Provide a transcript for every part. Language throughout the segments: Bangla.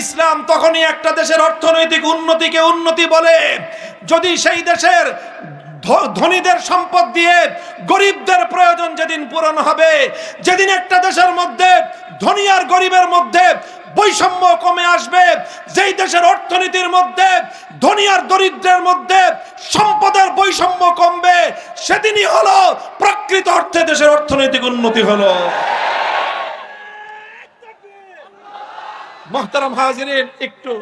ইসলাম তখনই একটা দেশের অর্থনৈতিক উন্নতিকে উন্নতি বলে। যদি সেই দেশের ধনীদের সম্পদ দিয়ে গরিবদের প্রয়োজন যেদিন পূরণ হবে, যেদিন একটা দেশের মধ্যে ধনী আর গরিবের মধ্যে বৈষম্য কমে আসবে, যেই দেশের অর্থনীতির মধ্যে ধনী আর দরিদ্রের মধ্যে সম্পদের বৈষম্য কমবে, সেদিনই হলো প্রকৃত অর্থে দেশের অর্থনৈতিক উন্নতি হলো। মোহতারাম হাজিরিন, একটু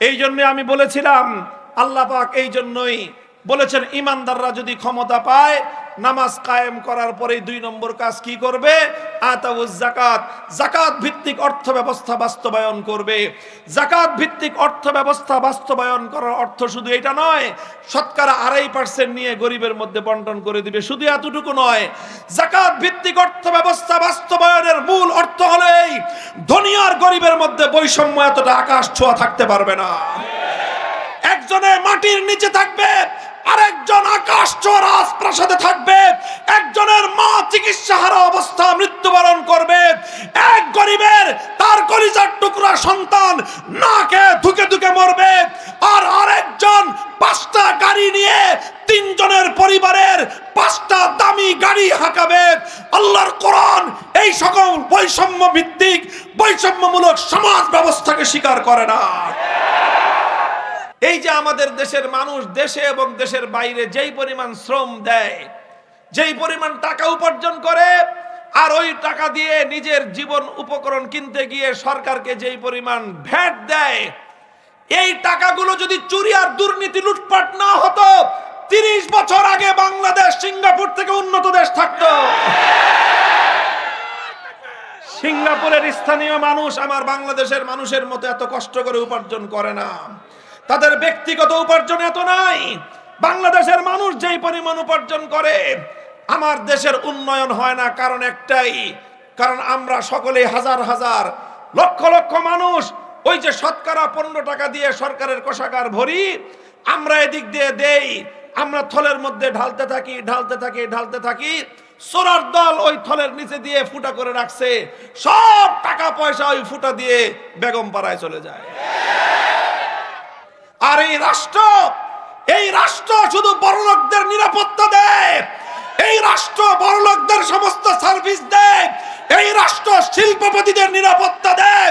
এই জন্যে আমি বলেছিলাম, আল্লাহ পাক এই জন্যই বলেছেন, ইমানদাররা যদি ক্ষমতা পায় নামাজ কায়েম করার পরে দুই নম্বর কাজ কি করবে? আতাউজ জাকাত জাকাত ভিত্তিক অর্থ ব্যবস্থা বাস্তবায়ন করবে। জাকাত ভিত্তিক অর্থ ব্যবস্থা বাস্তবায়ন করার অর্থ শুধু এটা নয়, শতকরা আড়াই পার্সেন্ট নিয়ে গরিবের মধ্যে বন্টন করে দিবে। শুধু এতটুকু নয় জাকাত ভিত্তিক অর্থ ব্যবস্থা বাস্তবায়নের মূল অর্থ হলো এই, ধনী আর গরিবের মধ্যে বৈষম্য এতটা আকাশ ছোঁয়া থাকতে পারবে না। একজনে মাটির নিচে থাকবে আরেকজন আকাশ চোরাস প্রাসাদে থাকবে। একজনের মা চিকিৎসা অবস্থা মৃত্যুবরণ করবে। এক গরিবের তার কলিজার টুকরা সন্তান নাকে ধুকে ধুকে মরবে। আর আরেকজন পাঁচটা গাড়ি নিয়ে তিনজনের পরিবারের পাঁচটা দামি গাড়ি হাঁকাবে। আল্লাহর কোরআন এই সকল বৈষম্য ভিত্তিক বৈষম্যমূলক সমাজ ব্যবস্থাকে স্বীকার করে না। এই যে আমাদের দেশের মানুষ দেশে এবং দেশের বাইরে যেই পরিমাণ শ্রম দেয়, যেই পরিমাণ টাকা উপার্জন করে, আর ওই টাকা দিয়ে নিজের জীবন উপকরণ কিনতে গিয়ে সরকারকে যেই পরিমাণ ভ্যাট দেয়, এই টাকাগুলো যদি চুরি আর দুর্নীতি লুটপাট না হতো, তিরিশ বছর আগে বাংলাদেশ সিঙ্গাপুর থেকে উন্নত দেশ থাকতো। সিঙ্গাপুরের স্থানীয় মানুষ আমার বাংলাদেশের মানুষের মতো এত কষ্ট করে উপার্জন করে না। তাদের ব্যক্তিগত উপার্জন এত নাই। বাংলাদেশের মানুষ যেই পরিমাণ উপার্জন করে, আমার দেশের উন্নয়ন হয় না কারণ একটাই, কারণ আমরা সকলে হাজার হাজার লক্ষ লক্ষ মানুষ, ওই যে শতকরা পনেরো টাকা দিয়ে সরকারের কোষাগার ভরি, আমরা এদিক দিয়ে দেই, আমরা থলের মধ্যে ঢালতে থাকি ঢালতে থাকি ঢালতে থাকি সোরার দল ওই থলের নিচে দিয়ে ফুটা করে রাখছে, সব টাকা পয়সা ওই ফুটা দিয়ে বেগম পাড়ায় চলে যায়। আর এই রাষ্ট্র এই রাষ্ট্র শুধু বড়লোকদের নিরাপত্তা দেয়, এই রাষ্ট্র বড়লোকদের সমস্ত সার্ভিস দেয়, এই রাষ্ট্র শিল্পপতিদের নিরাপত্তা দেয়,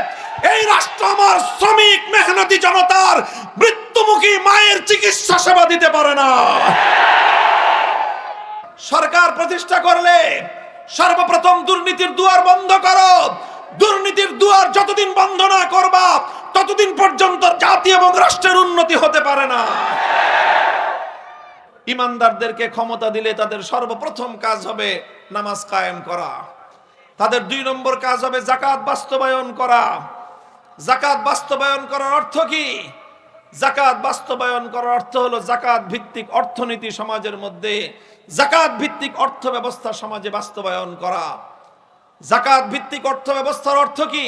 এই রাষ্ট্র আমার শ্রমিক মেহনতি জনতার মৃত্যুমুখী মায়ের চিকিৎসা সেবা দিতে পারে না। সরকার প্রতিষ্ঠা করলে সর্বপ্রথম দুর্নীতির দুয়ার বন্ধ করো, দুর্নীতির দুয়ার যতদিন বন্ধ না করবা ততদিন পর্যন্ত জাতি এবং রাষ্ট্রের উন্নতি হতে পারে না। ইমানদারদেরকে ক্ষমতা দিলে তাদের সর্বপ্রথম কাজ হবে নামাজ কায়েম করা। তাদের দুই নম্বর কাজ হবে জাকাত বাস্তবায়ন করা। জাকাত বাস্তবায়ন করার অর্থ কি? জাকাত বাস্তবায়ন করার অর্থ হলো জাকাত ভিত্তিক অর্থনীতি সমাজের মধ্যে জাকাত ভিত্তিক অর্থ ব্যবস্থা সমাজে বাস্তবায়ন করা। জাকাত ভিত্তিক অর্থ ব্যবস্থার অর্থ কি?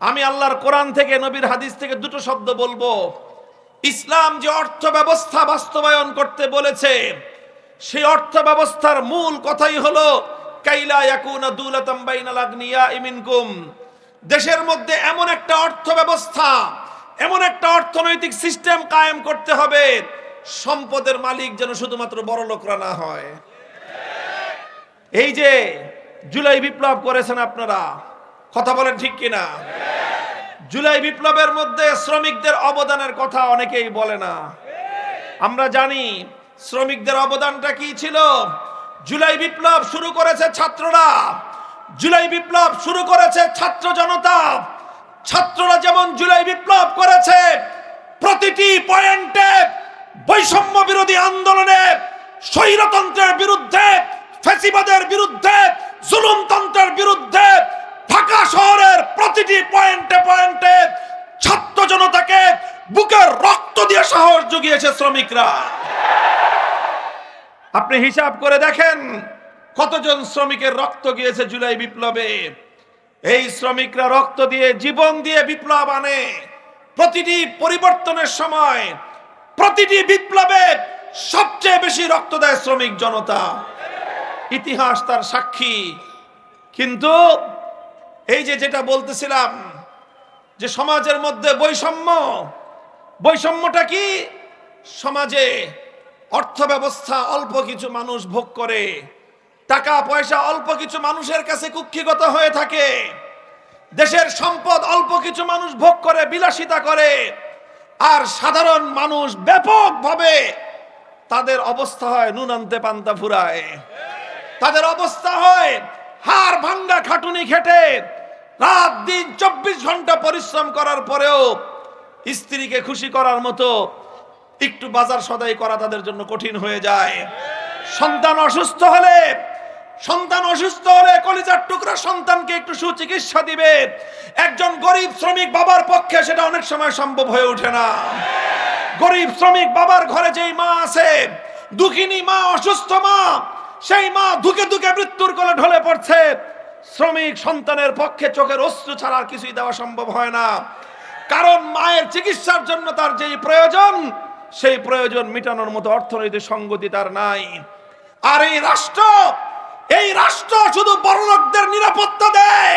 আমি আল্লাহর কোরআন থেকে, নবীর হাদিস থেকে দুটো শব্দ বলব। ইসলাম যে অর্থ ব্যবস্থা বাস্তবায়ন করতে বলেছে, সেই অর্থ ব্যবস্থার মূল কথাই হলো, কাইলা ইয়াকুনা দুলাতাম বাইনাল আগনিয়া ইমিনকুম। দেশের মধ্যে এমন একটা অর্থ ব্যবস্থা এমন একটা অর্থনৈতিক সিস্টেম কায়েম করতে হবে, সম্পদের মালিক যেন শুধুমাত্র বড় লোকরা না হয়। এই যে জুলাই বিপ্লব করেছেন আপনারা, কথা বলেন ঠিক কিনা? জুলাই বিপ্লবের মধ্যে শ্রমিকদের অবদানের কথা অনেকেই বলে না। আমরা জানি শ্রমিকদের অবদানটা কি ছিল? জুলাই বিপ্লব শুরু করেছে ছাত্ররা। জুলাই বিপ্লব শুরু করেছে ছাত্র জনতা। ছাত্ররা যেমন জুলাই বিপ্লব করেছে, প্রতিটি পয়েন্টে বৈষম্য বিরোধী আন্দোলনে, স্বৈরতন্ত্রের বিরুদ্ধে, ফেসিবাদের বিরুদ্ধে, জুলুমতন্ত্রের বিরুদ্ধে ঢাকা শহরের প্রতিটি পয়েন্টে পয়েন্টে ছাত্র জনতাকে বুকের রক্ত দিয়ে সাহস জুগিয়েছে শ্রমিকরা। আপনি হিসাব করে দেখেন কতজন শ্রমিকের রক্ত গিয়েছে জুলাই বিপ্লবে। এই শ্রমিকরা রক্ত দিয়ে জীবন দিয়ে বিপ্লব আনে। প্রতিটি পরিবর্তনের সময় প্রতিটি বিপ্লবে সবচেয়ে বেশি রক্ত দেয় শ্রমিক জনতা। ইতিহাস তার সাক্ষী। কিন্তু এই যে যেটা বলতেছিলাম, যে সমাজের মধ্যে বৈষম্য, বৈষম্যটা কি? সমাজে অর্থ ব্যবস্থা অল্প কিছু মানুষ ভোগ করে, টাকা পয়সা অল্প কিছু মানুষের কাছে কুক্ষিগত হয়ে থাকে, দেশের সম্পদ অল্প কিছু মানুষ ভোগ করে, বিলাসিতা করে, আর সাধারণ মানুষ ব্যাপকভাবে তাদের অবস্থা হয় নুন আনতে পান্তা ফুরায়। তাদের অবস্থা হয় হাড় ভাঙ্গা খাটুনি খেটে রাত দিন চব্বিশ ঘণ্টা পরিশ্রম করার পরেও স্ত্রীকে খুশি করার মতো একটু বাজার সদাই করা তাদের জন্য কঠিন হয়ে যায়। সন্তান অসুস্থ হলে, সন্তান অসুস্থ হলে কলিজার টুকরা সন্তানকে একটু সুচিকিৎসা দিবে। একজন গরিব শ্রমিক বাবার পক্ষে সেটা অনেক সময় সম্ভব হয়ে ওঠে না। গরিব শ্রমিক বাবার ঘরে যেই মা আছে, দুঃখিনী মা, অসুস্থ মা, সেই মা ধুকে ধুকে মৃত্যুর কোলে ঢলে পড়ছে। শ্রমিক সন্তানের পক্ষে চোখের অস্ত্র ছাড়া আর কিছুই দেওয়া সম্ভব হয় না। কারণ মায়ের চিকিৎসার জন্য তার যেই প্রয়োজন, সেই প্রয়োজন মেটানোর মতো অর্থনৈতিক সঙ্গতি তার নাই। আর এই রাষ্ট্র এই রাষ্ট্র শুধু বড়লোকদের নিরাপত্তা দেয়,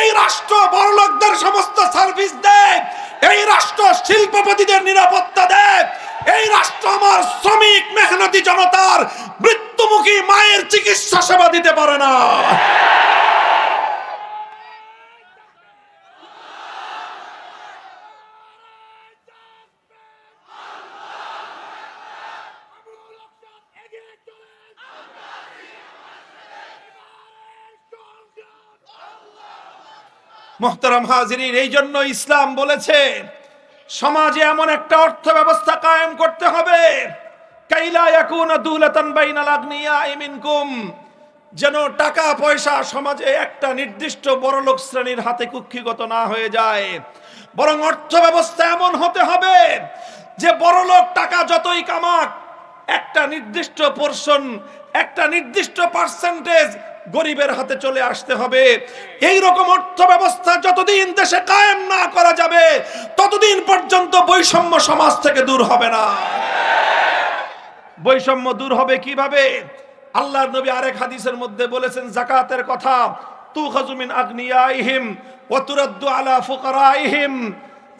এই রাষ্ট্র বড়লোকদের সমস্ত সার্ভিস দেয়, এই রাষ্ট্র শিল্পপতিদের নিরাপত্তা দেয়, এই রাষ্ট্র আমার শ্রমিক মেহনতি জনতার মৃত্যুমুখী মায়ের চিকিৎসা সেবা দিতে পারে না। মোহতারাম হাজিরিন, এই জন্য ইসলাম বলেছে, সমাজে এমন একটা অর্থ ব্যবস্থা কায়েম করতে হবে। যেন টাকা, পয়সা সমাজে একটা নির্দিষ্ট বড়লোক শ্রেণির হাতে কুক্ষিগত না হয়ে যায়। বরং অর্থ ব্যবস্থা এমন হতে হবে যে বড়লোক টাকা যতই কামাক একটা নির্দিষ্ট পোর্শন একটা নির্দিষ্ট পার্সেন্টেজ গরিবের হাতে চলে আসতে হবে। এই রকম অর্থ ব্যবস্থা যতদিন দেশে কায়েম না করা যাবে, ততদিন পর্যন্ত বৈষম্য সমাজ থেকে দূর হবে না। বৈষম্য দূর হবে কীভাবে? আল্লাহর নবী আরেক হাদিসের মধ্যে বলেছেন, জাকাতের কথা তু খাজুমিন আগ্নিয়াইহিম ওয়া তুরাদ্দু আলা ফুকারাইহিম।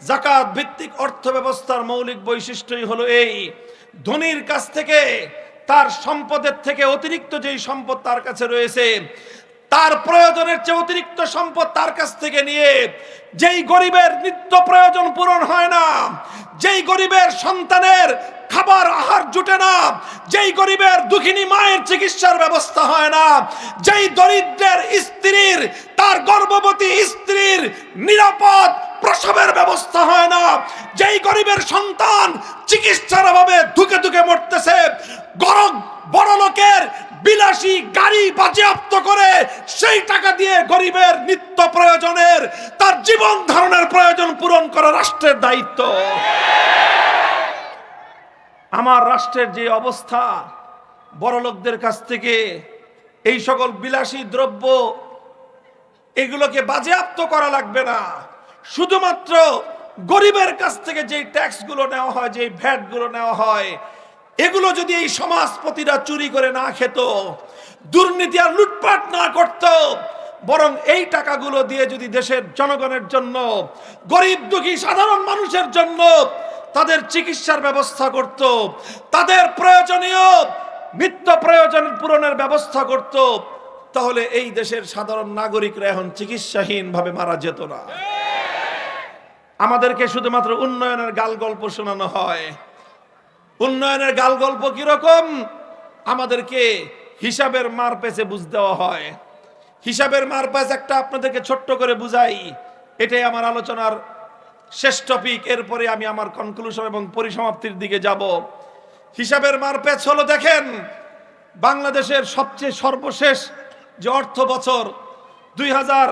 জাকাত ভিত্তিক অর্থ ব্যবস্থার মৌলিক বৈশিষ্ট্যই হলো এই ধনীর কাছ থেকে, তার সম্পদের থেকে অতিরিক্ত যেই সম্পদ তার কাছে রয়েছে, তার প্রয়োজনের চেয়ে অতিরিক্ত সম্পদ তার কাছ থেকে নিয়ে, যেই গরিবের নিত্য প্রয়োজন পূরণ হয় না, যেই গরিবের সন্তানের খাবার আহার জুটে না, যেই গরিবের দুঃখিনী মায়ের চিকিৎসার ব্যবস্থা হয় না, যেই দরিদ্রের স্ত্রীর, তার গর্ভবতী স্ত্রীর নিরাপদ প্রসবের ব্যবস্থা হয় না। যেই গরিবের সন্তান চিকিৎসার অভাবে ধুকে ধুকে মরতেছে গরম বড় লোকের বিলাসী গাড়ি বাজেয়াপ্ত করে সেই টাকা দিয়ে গরিবের নিত্য প্রয়োজনের, তার জীবন ধারণের প্রয়োজন পূরণ করা রাষ্ট্রের দায়িত্ব। আমার রাষ্ট্রের যে অবস্থা, বড় লোকদের কাছ থেকে এই সকল বিলাসী দ্রব্য, এগুলোকে বাজেয়াপ্ত করা লাগবে না। শুধুমাত্র গরিবের কাছ থেকে যেই ট্যাক্সগুলো নেওয়া হয়, যেই ভ্যাটগুলো নেওয়া হয়, এগুলো যদি এই সমাজপতিরা চুরি করে না খেত, দুর্নীতি আর লুটপাট না করত, বরং এই টাকাগুলো দিয়ে যদি দেশের জনগণের জন্য, গরিব দুঃখী সাধারণ মানুষের জন্য তাদের চিকিৎসার ব্যবস্থা করত, তাদের প্রয়োজনীয় নিত্য প্রয়োজন পূরণের ব্যবস্থা করত, তাহলে এই দেশের সাধারণ নাগরিকরা এখন চিকিৎসাহীন ভাবে মারা যেত না। আমাদেরকে শুধুমাত্র উন্নয়নের গাল গল্প শোনানো হয়। উন্নয়নের গাল গল্প কীরকম? আমাদেরকে হিসাবের মার পেছে বুঝ দেওয়া হয়। হিসাবের মার পেছ একটা আপনাদেরকে ছোট্ট করে বুঝাই। এটাই আমার আলোচনার শেষ টপিক এরপরে আমি আমার কনক্লুশন এবং পরিসমাপ্তির দিকে যাব। হিসাবের মার পেছ হলো, দেখেন, বাংলাদেশের সবচেয়ে সর্বশেষ যে অর্থ বছর দুই হাজার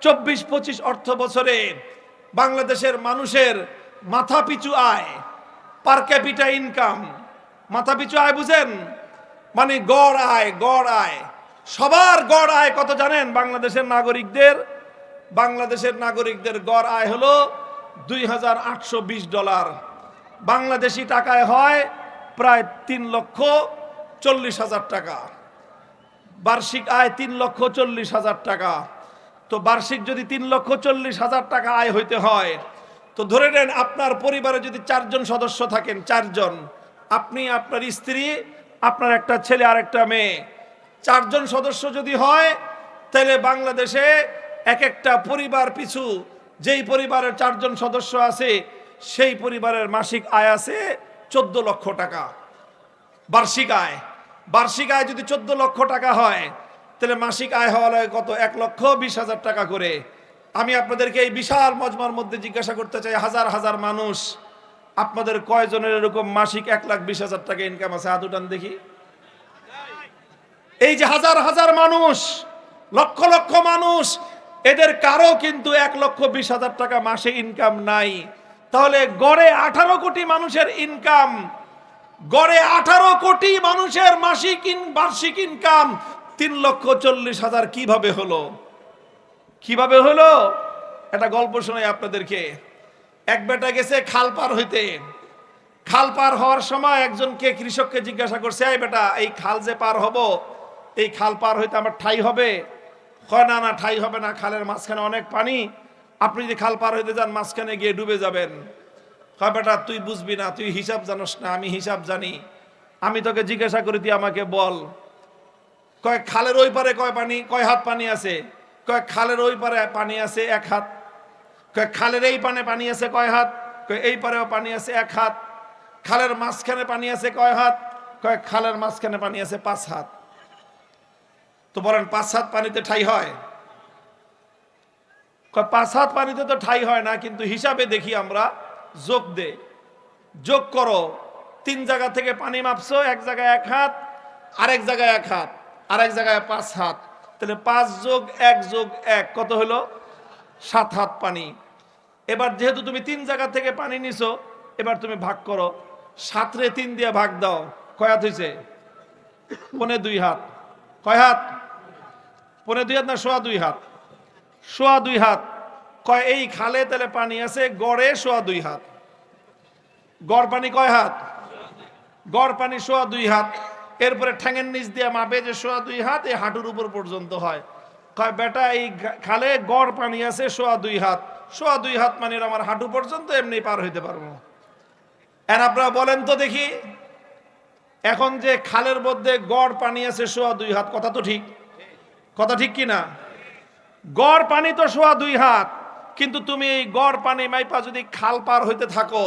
চব্বিশ পঁচিশ অর্থ বছরে বাংলাদেশের মানুষের মাথা পিছু আয় পার ক্যাপিটা ইনকাম মাথা পিছু আয় বুঝেন? মানে গড় আয় গড় আয়। সবার গড় আয় কত জানেন? বাংলাদেশের নাগরিকদের। বাংলাদেশের নাগরিকদের গড় আয় হলো দুই হাজার আটশো বিশ ডলার। বাংলাদেশি টাকায় হয় প্রায় তিন লক্ষ চল্লিশ হাজার টাকা। বার্ষিক আয় তিন লক্ষ চল্লিশ হাজার টাকা। তো বার্ষিক যদি তিন লক্ষ চল্লিশ হাজার টাকা আয় হইতে হয়, তো ধরে নেন আপনার পরিবারে যদি চারজন সদস্য থাকেন, চারজন, আপনি আপনার স্ত্রী, আপনার একটা ছেলে আর একটা মেয়ে, চারজন সদস্য যদি হয়, তাহলে বাংলাদেশে এক একটা পরিবার পিছু, যেই পরিবারের চারজন সদস্য আছে, সেই পরিবারের মাসিক আয় আছে চোদ্দ লক্ষ টাকা। বার্ষিক আয়। বার্ষিক আয় যদি চোদ্দ লক্ষ টাকা হয় তাহলে মাসিক আয় হওয়া লাগে কত? এক লক্ষ বিশ হাজার টাকা করে। আমি আপনাদেরকে এই বিশাল মজমার মধ্যে জিজ্ঞাসা করতে চাই, হাজার হাজার মানুষ, আপনাদের কয়জনের এরকম মাসিক এক লাখ বিশ হাজার টাকা ইনকাম আছে? হাত উঠান দেখি। এই যে হাজার হাজার মানুষ, লক্ষ লক্ষ মানুষ, এদের কারও কিন্তু এক লক্ষ বিশ হাজার টাকা মাসে ইনকাম নাই। তাহলে গড়ে আঠারো কোটি মানুষের ইনকাম গড়ে আঠারো কোটি মানুষের মাসিক বার্ষিক ইনকাম তিন লক্ষ চল্লিশ হাজার কীভাবে হলো? কীভাবে হলো? একটা গল্প শোনাই আপনাদেরকে। এক বেটা গেছে খাল পার হইতে। খাল পার হওয়ার সময় একজনকে কৃষককে জিজ্ঞাসা করছে, এই বেটা, এই খাল যে পার হব, এই খাল পার হইতে আমার ঠাই হবে? হয় না না, ঠাই হবে না, খালের মাঝখানে অনেক পানি। আপনি যদি খাল পার হইতে যান, মাঝখানে গিয়ে ডুবে যাবেন। হয় বেটা, তুই বুঝবি না, তুই হিসাব জানোস না, আমি হিসাব জানি। আমি তোকে জিজ্ঞাসা করি, তুই আমাকে বল। কয় খালের ওই পারে কয় পানি, কয় হাত পানি আছে? কয় খালের ওই পারে পানি আছে এক হাত। কয় খালের এই পানে পানি আছে কয় হাত? কয় এই পারেও পানি আছে এক হাত। খালের মাঝখানে পানি আছে কয় হাত? কয় খালের মাঝখানে পানি আছে পাঁচ হাত। তো বলেন, পাঁচ হাত পানিতে ঠাই হয়? কয়, পাঁচ হাত পানিতে তো ঠাই হয় না, কিন্তু হিসাবে দেখি আমরা, যোগ দে। যোগ করো। তিন জায়গা থেকে পানি মাপছো, এক জায়গায় এক হাত, আরেক জায়গায় এক হাত। আরেক জায়গায় পাঁচ হাত। তাহলে পাঁচ যোগ এক যোগ এক, কত হলো? সাত হাত পানি। এবার যেহেতু তুমি তিন জায়গা থেকে পানি নিছো, এবার তুমি ভাগ করো। সাতরে তিন দিয়ে ভাগ দাও। কয় হাত হয়েছে পনে দুই হাত। কয় হাত? পনে দুই হাত না সোয়া দুই হাত? সোয়া দুই হাত। কয়, এই খালে তাহলে পানি আছে, গড়ে সোয়া দুই হাত। গড় পানি কয় হাত? গড় পানি সোয়া দুই হাত। এরপরে ঠ্যাঙের নিচ দিয়ে মাপে যে সোয়া দুই হাত এই হাঁটুর উপর পর্যন্ত হয়। কয়, বেটা, এই খালে গড় পানি আছে সোয়া দুই হাত। সোয়া দুই হাত পানির আমার হাঁটু পর্যন্ত এমনি পার হইতে পারব। এখন আপনারা বলেন তো দেখি, এখন যে খালের মধ্যে গড় পানি আছে সোয়া দুই হাত, কথা তো ঠিক? কথা ঠিক কি না? গড় পানি তো সোয়া দুই হাত, কিন্তু তুমি এই গড় পানি মাইপা যদি খাল পার হইতে থাকো,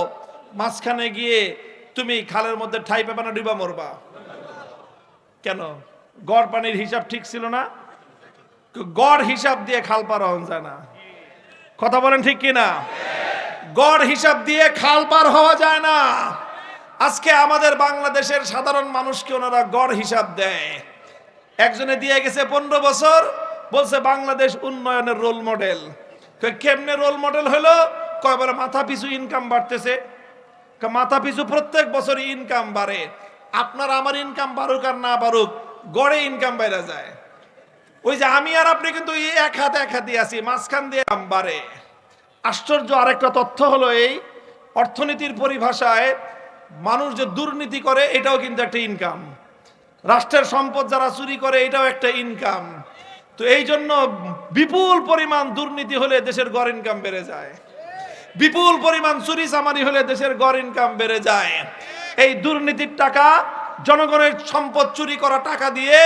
মাঝখানে গিয়ে তুমি খালের মধ্যে ঠাই পাবে না ডিবা মরবা। কেন? গড় পানির হিসাব ঠিক ছিল না? গড় হিসাব দিয়ে খাল পার হন যায় না। কথা বলেন ঠিক কিনা? গড় হিসাব দিয়ে খাল পার হওয়া যায় না। আজকে আমাদের বাংলাদেশের সাধারণ মানুষকে ওনারা গড় হিসাব দেয়। একজনে দিয়ে গেছে পনেরো বছর, বলছে বাংলাদেশ উন্নয়নের রোল মডেল। কেমনে রোল মডেল হলো? কয়বার মাথা পিছু ইনকাম বাড়তেছে। মাথা পিছু প্রত্যেক বছর ইনকাম বাড়ে। আপনার আমার ইনকাম বাড়ুক আর না বাড়ুক, গড়ে ইনকাম বাইরে যায়। ওই যে আমি আর আপনি কিন্তু এক হাতে এক হাতে আছি, মাঝখান দিয়ে বাড়ে। আশ্চর্য আরেকটা তথ্য হলো এই, অর্থনীতির পরিভাষায় মানুষ যে দুর্নীতি করে, এটাও কিন্তু একটা ইনকাম রাষ্ট্রের সম্পদ যারা চুরি করে, এটাও একটা ইনকাম তো এই জন্য বিপুল পরিমাণ দুর্নীতি হলে দেশের গড় ইনকাম বেড়ে যায়। বিপুল পরিমাণ চুরি চামারি হলে দেশের গড় ইনকাম বেড়ে যায়। এই দুর্নীতির টাকা, জনগণের সম্পদ চুরি করা টাকা দিয়ে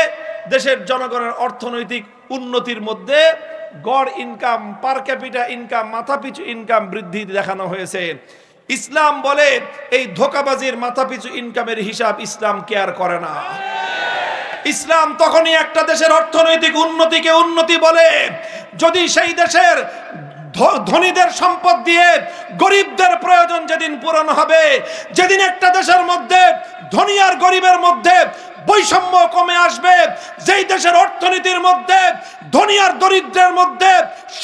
দেশের জনগণের অর্থনৈতিক উন্নতির মধ্যে গড় ইনকাম পার ক্যাপিটা ইনকাম মাথাপিছু ইনকাম বৃদ্ধি দেখানো হয়েছে। ইসলাম বলে এই ধোকাবাজির মাথাপিছু ইনকামের হিসাব ইসলাম কেয়ার করে না। ইসলাম তখনই একটা দেশের অর্থনৈতিক উন্নতিকে উন্নতি বলে। যদি সেই দেশের ধনীদের সম্পদ দিয়ে গরিবদের প্রয়োজন যেদিন পূরণ হবে, যেদিন একটা দেশের মধ্যে ধনী আর গরিবের মধ্যে বৈষম্য কমে আসবে, যেই দেশের অর্থনীতির মধ্যে ধনী আর দরিদ্রের মধ্যে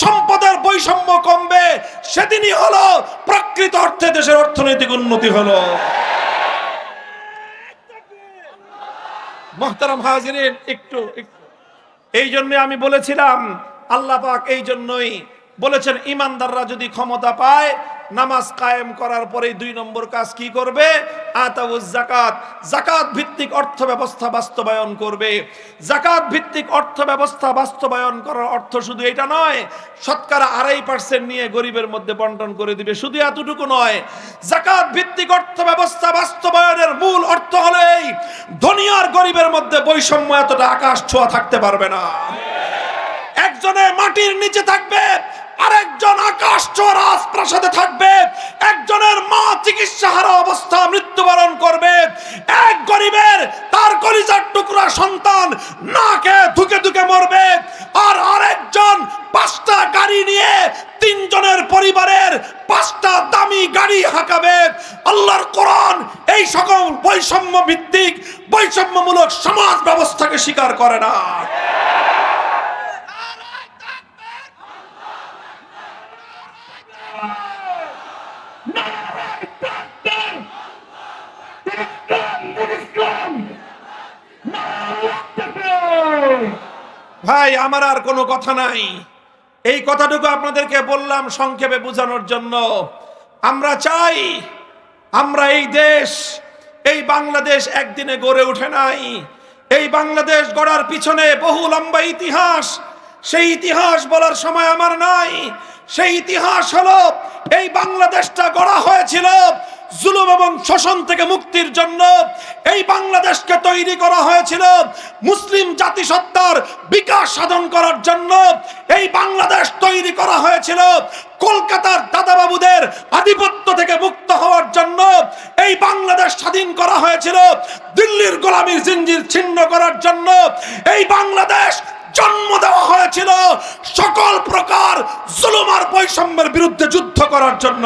সম্পদের বৈষম্য কমবে, সেদিনই হলো প্রকৃত অর্থে দেশের অর্থনৈতিক উন্নতি হলো। মোহতারাম একটু একটু। এই জন্য আমি বলেছিলাম, আল্লাহ পাক এই জন্যই বলেছেন, ইমানদাররা যদি ক্ষমতা পায়, নামাজ কায়েম করার পরে দুই নম্বর কাজ কি করবে? আতাউজ জাকাত জাকাত ভিত্তিক অর্থ ব্যবস্থা বাস্তবায়ন করবে। জাকাত ভিত্তিক অর্থ ব্যবস্থা বাস্তবায়ন করার অর্থ শুধু এটা নয়, শতকরা আড়াই পার্সেন্ট নিয়ে গরিবের মধ্যে বন্টন করে দিবে, শুধু এতটুকু নয়। জাকাত ভিত্তিক অর্থ ব্যবস্থা বাস্তবায়নের মূল অর্থ হলো এই, ধনী আর গরিবের মধ্যে বৈষম্য এতটা আকাশ ছোঁয়া থাকতে পারবে না। একজনে মাটির নিচে থাকবে আরেকজন আকাশ চোরাস প্রাসাদে থাকবে। একজনের মা চিকিৎসা হারা অবস্থা মৃত্যুবরণ করবে। এক গরিবের তার কলিজার টুকরা সন্তান নাকে ধুকে ধুকে মরবে। আর আরেকজন পাঁচটা গাড়ি নিয়ে তিনজনের পরিবারের পাঁচটা দামি গাড়ি হাঁকাবে। আল্লাহর কোরআন এই সকল বৈষম্য ভিত্তিক বৈষম্যমূলক সমাজ ব্যবস্থাকে স্বীকার করে না। ভাই, আমার আর কোনো কথা নাই। এই কথাটুকু আপনাদেরকে বললাম সংক্ষেপে বোঝানোর জন্য। আমরা চাই, আমরা এই দেশ, এই বাংলাদেশ একদিনে গড়ে ওঠে নাই। এই বাংলাদেশ গড়ার পিছনে বহু লম্বা ইতিহাস। সেই ইতিহাস বলার সময় আমার নাই। সেই ইতিহাস হলো, এই বাংলাদেশটা গড়া হয়েছিল জুলুম এবং শোষণ থেকে মুক্তির জন্য এই বাংলাদেশকে তৈরি করা হয়েছিল মুসলিম জাতিসত্তার বিকাশ সাধন করার জন্য। এই বাংলাদেশ তৈরি করা হয়েছিল কলকাতার দাদাবাবুদের আধিপত্য থেকে মুক্ত হওয়ার জন্য। এই বাংলাদেশ স্বাধীন করা হয়েছিল দিল্লির গোলামীর জিঞ্জির ছিন্ন করার জন্য। এই বাংলাদেশ জন্ম দেওয়া হয়েছিল সকল প্রকার জুলুম আর বৈষম্যের বিরুদ্ধে যুদ্ধ করার জন্য।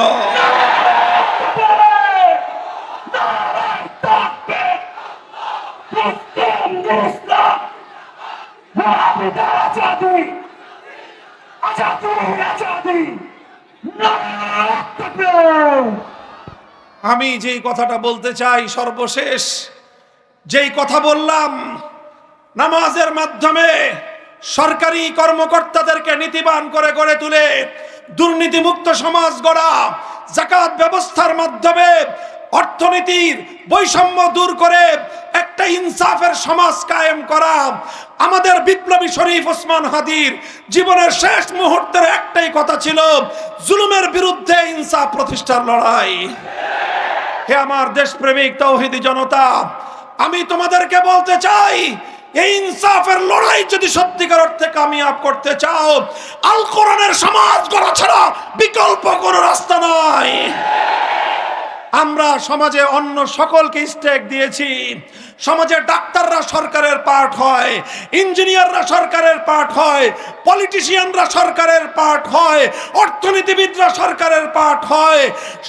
আমি যেই কথাটা বলতে চাই সর্বশেষ, যেই কথা বললাম, নামাজের মাধ্যমে সরকারি কর্মকর্তাদেরকে নীতিবান করে গড়ে তুলে দুর্নীতিমুক্ত সমাজ গড়া, জাকাত ব্যবস্থার মাধ্যমে অর্থনীতির বৈষম্য দূর করে একটা ইনসাফের সমাজ কায়েম করা। আমাদের বিপ্লবী শরীফ ওসমান হাদির জীবনের শেষ মুহূর্তের একটাই কথা ছিল, জুলুমের বিরুদ্ধে ইনসাফ প্রতিষ্ঠার লড়াই। হে আমার দেশপ্রেমিক, তৌহিদি জনতা, আমি তোমাদেরকে বলতে চাই, এই ইনসাফের লড়াই যদি সত্যিকার অর্থে কামিয়াব করতে চাও, আল কোরআনের সমাজ গড়া ছাড়া বিকল্প কোনো রাস্তা নাই। আমরা সমাজে অন্য সকলকে স্টেক দিয়েছি। সমাজের ডাক্তাররা সরকারের পার্ট হয়, ইঞ্জিনিয়াররা সরকারের পার্ট হয় পলিটিশিয়ানরা সরকারের পার্ট হয়, অর্থনীতিবিদরা সরকারের পার্ট হয়,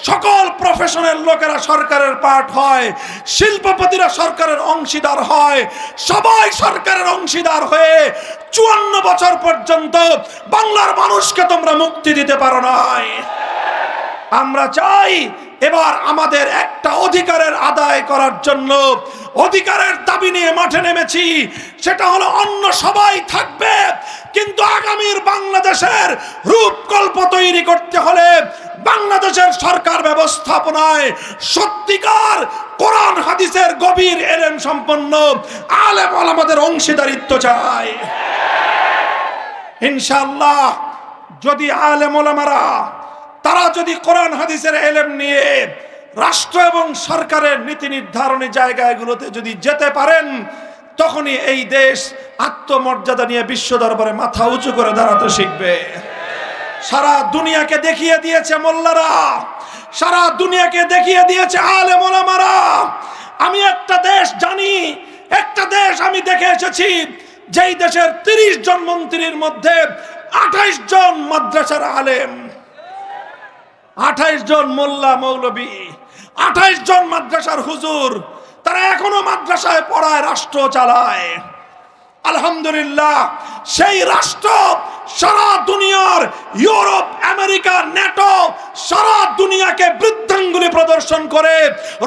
সকল প্রফেশনের লোকেরা সরকারের পার্ট হয়, শিল্পপতিরা সরকারের অংশীদার হয়, সবাই সরকারের অংশীদার হয়ে চুয়ান্ন বছর পর্যন্ত বাংলার মানুষকে তোমরা মুক্তি দিতে পারো নাই। আমরা চাই এবার আমাদের একটা অধিকারের আদায় করার জন্য অধিকারের দাবি নিয়ে মাঠে নেমেছি। সেটা হলো অন্য সবাই থাকবে, কিন্তু আগামীর বাংলাদেশের রূপকল্প তৈরি করতে হলে বাংলাদেশের সরকার ব্যবস্থাপনায় সত্যিকার কোরআন, হাদিসের গভীর এলেম সম্পন্ন আলেম আমাদের অংশীদারিত্ব চায় ইনশাল্লাহ যদি আলেম তারা যদি কোরআন হাদিসের এলেম নিয়ে রাষ্ট্র এবং সরকারের নীতি নির্ধারণী জায়গাগুলোতে যদি যেতে পারেন, তখনই এই দেশ আত্মমর্যাদা নিয়ে বিশ্ব দরবারে মাথা উঁচু করে দাঁড়াতে শিখবে। সারা দুনিয়াকে দেখিয়ে দিয়েছে মোল্লারা, সারা দুনিয়াকে দেখিয়ে দিয়েছে আলে মোলামারা আমি একটা দেশ জানি, একটা দেশ আমি দেখে এসেছি, যেই দেশের তিরিশ জন মন্ত্রীর মধ্যে আঠাইশ জন মাদ্রাসার আলেম। আঠাইশ জন মোল্লা মৌলবী, আঠাইশ জন মাদ্রাসার হুজুর, তারা এখনও মাদ্রাসায় পড়ায়, রাষ্ট্র চালায়। আলহামদুলিল্লাহ, সেই রাষ্ট্র সারা দুনিয়ার ইউরোপ, আমেরিকা, ন্যাটো সারা দুনিয়াকে বৃদ্ধাঙ্গুলি প্রদর্শন করে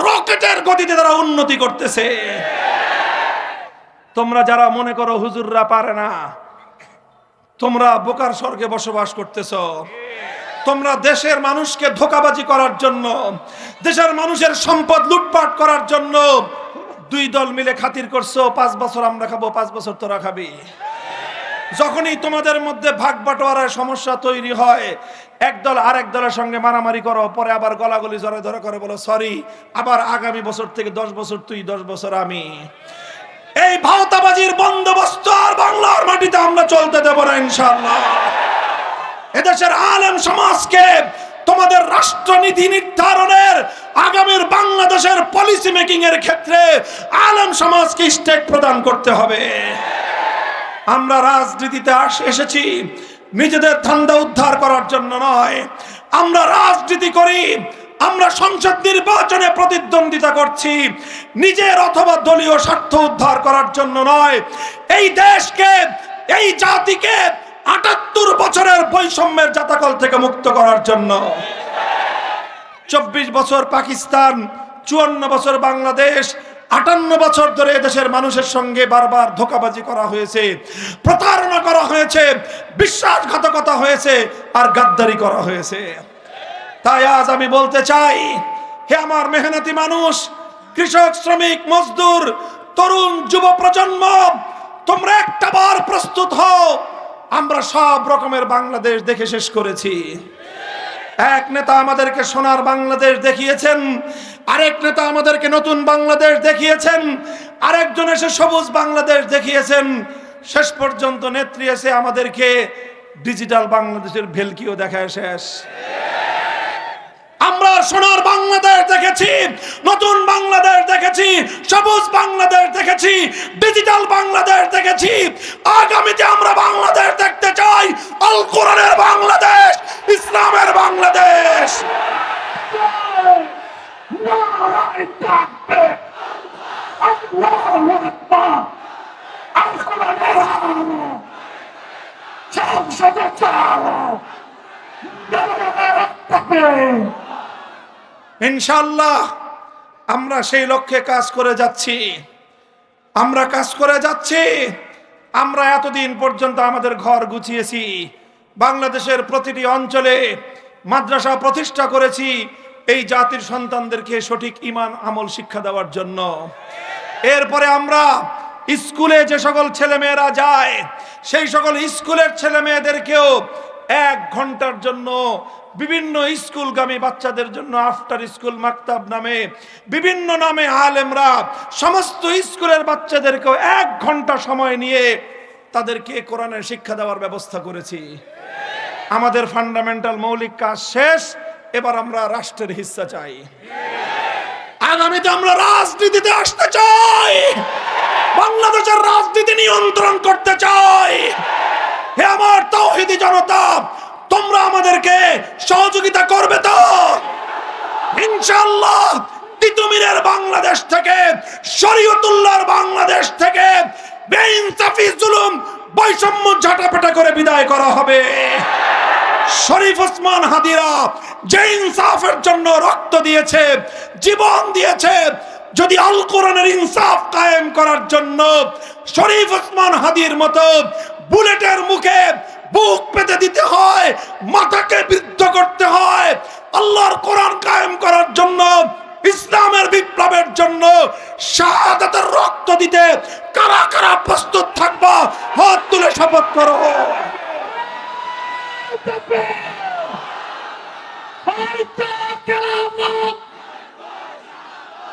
রকেটের গতিতে তারা উন্নতি করতেছে। তোমরা যারা মনে করো হুজুররা পারে না, তোমরা বোকার স্বর্গে বসবাস করতেছ। তোমরা দেশের মানুষকে ধোকাবাজি করার জন্য, দেশের মানুষের সম্পদ লুটপাট করার জন্য দুই দল মিলে খাতির করছ, পাঁচ বছর আমরা খাব, পাঁচ বছর তোরা খাবি। যখনই তোমাদের মধ্যে ভাগ বাটোয়ারার সমস্যা তৈরি হয় একদল আরেক দলের সঙ্গে মারামারি করো, পরে আবার গলাগলি জড়ে ধরে করে বলো, সরি, আবার আগামী বছর থেকে দশ বছর তুই, দশ বছর আমি। এই ভাওতাবাজির বন্দোবস্ত আর বাংলার মাটিতে আমরা চলতে দেবো না ইনশাল্লাহ এদেশের আলেম সমাজকে তোমাদের রাষ্ট্রনীতি নির্ধারণের, আগামীর বাংলাদেশের পলিসি মেকিং এর ক্ষেত্রে আলেম সমাজকে স্টেক প্রদান করতে হবে। আমরা রাজনীতিতে এসেছি, নিজেদের ধান্দা উদ্ধার করার জন্য নয়। আমরা রাজনীতি করি, আমরা সংসদ নির্বাচনে প্রতিদ্বন্দ্বিতা করছি, নিজের অথবা দলীয় স্বার্থ উদ্ধার করার জন্য নয়। এই দেশকে, এই জাতিকে আটাত্তর বছরের বৈষম্যের জাতাকল থেকে মুক্ত করার জন্য। চব্বিশ বছর পাকিস্তান, চুয়ান্ন বছর বাংলাদেশ, আটান্ন বছর ধরে দেশের মানুষের সঙ্গে বারবার ধোকাবাজি করা হয়েছে, প্রতারণা করা হয়েছে, বিশ্বাসঘাতকতা হয়েছে আর গাদ্দারি করা হয়েছে। তাই আজ আমি বলতে চাই, হে আমার মেহনতি মানুষ, কৃষক, শ্রমিক, মজদুর, তরুণ, যুব প্রজন্ম, তোমরা একটা বার প্রস্তুত হও আমরা সব রকমের বাংলাদেশ দেখে শেষ করেছি। এক নেতা আমাদেরকে সোনার বাংলাদেশ দেখিয়েছেন, আরেক নেতা আমাদেরকে নতুন বাংলাদেশ দেখিয়েছেন, আরেকজন এসে সবুজ বাংলাদেশ দেখিয়েছেন। শেষ পর্যন্ত নেত্রী এসে আমাদেরকে ডিজিটাল বাংলাদেশের ভেলকিও দেখায় শেষ। আমরা সোনার বাংলাদেশ দেখেছি, নতুন বাংলাদেশ দেখেছি, সবুজ বাংলাদেশ দেখেছি, ডিজিটাল বাংলাদেশ দেখেছি। আগামীতে আমরা বাংলাদেশ দেখতে চাই, আল কোরআনের বাংলাদেশ, ইসলামের বাংলাদেশ। থাকবে ইনশাল্লাহ আমরা সেই লক্ষ্যে কাজ করে যাচ্ছি। আমরা কাজ করে যাচ্ছি। আমরা এতদিন পর্যন্ত আমাদের ঘর গুছিয়েছি। বাংলাদেশের প্রতিটি অঞ্চলে মাদ্রাসা প্রতিষ্ঠা করেছি এই জাতির সন্তানদেরকে সঠিক ইমান আমল, শিক্ষা দেওয়ার জন্য। এরপরে আমরা স্কুলে যে সকল ছেলেমেয়েরা যায়, সেই সকল স্কুলের ছেলে মেয়েদেরকেও এক ঘণ্টার জন্য বিভিন্ন স্কুলগামী বাচ্চাদের জন্য আফটার স্কুল মাকতাব নামে বিভিন্ন নামে আলেমরা সমস্ত স্কুলের বাচ্চাদেরকেও এক ঘণ্টা সময় নিয়ে তাদেরকে কোরআনের শিক্ষা দেওয়ার ব্যবস্থা করেছি। আমাদের ফান্ডামেন্টাল মৌলিক কাজ শেষ, এবার আমরা রাষ্ট্রের হিস্সা চাই। আগামীতে আমরা রাজনীতিতে আসতে চাই। বাংলাদেশের রাজনীতি নিয়ন্ত্রণ করতে চাই। হে আমার তৌহিদি জনতা তোমরা আমাদেরকে সহযোগিতা করবে তো? ইনশাআল্লাহ তিতুমিরের বাংলাদেশ থেকে, শরীয়তুল্লাহর বাংলাদেশ থেকে বেইনসাফি, জুলুম, বৈষম্য ঝাঁটাপেটা করে বিদায় করা হবে। শরীফ ওসমান হাদিরা যে ইনসাফের জন্য রক্ত দিয়েছে, জীবন দিয়েছে, যদি আল কোরআনের ইনসাফ কায়েম করার জন্য শরীফ ওসমান হাদির মতো বুলেটের মুখে বুক পেতে দিতে হয়, মাথাকে বৃদ্ধ করতে হয়। আল্লাহর কোরআন কায়েম করার জন্য, ইসলামের বিপ্লবের জন্য শাহাদাতের রক্ত দিতে কারা কারা প্রস্তুত থাকবা, হাত তুলে শপথ করো। হয়তো কেরামত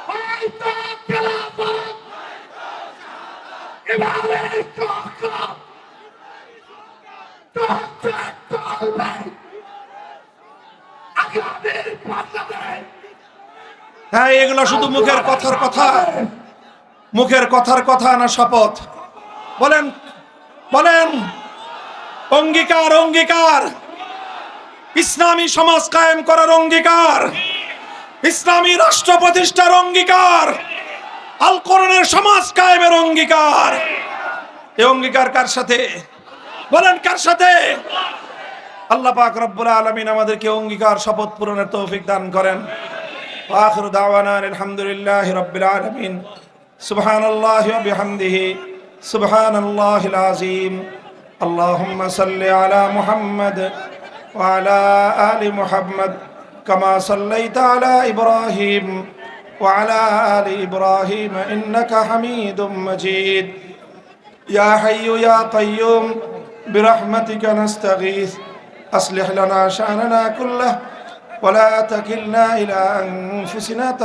হয়তো কেরামত এবারে কথা কথা করবে আগামীর বাংলাদেশ হ্যাঁ এগুলো শুধু মুখের কথার কথা। মুখের কথার কথা না, শপথ। বলেন বলেন, অঙ্গীকার অঙ্গীকার। ইসলামী সমাজ কায়েম করার অঙ্গীকার। ইসলামী রাষ্ট্র প্রতিষ্ঠার অঙ্গীকার। আল কোরআনের সমাজ কায়েমের অঙ্গীকার। এই অঙ্গীকার কার সাথে? বলেন কার সাথে আল্লাহ পাক রব্বুল আলামিন আমাদেরকে অঙ্গীকার শপথ পূরণের তৌফিক দান করেন واخر دعوانا أن الحمد لله رب العالمين سبحان الله وبحمده سبحان الله العظيم اللهم صل على محمد وعلى آل محمد كما صليت على إبراهيم وعلى آل إبراهيم إنك حميد مجيد يا حي يا قيوم برحمتك نستغيث. أصلح لنا شأننا كله ولا تكلنا إلى أنفسنا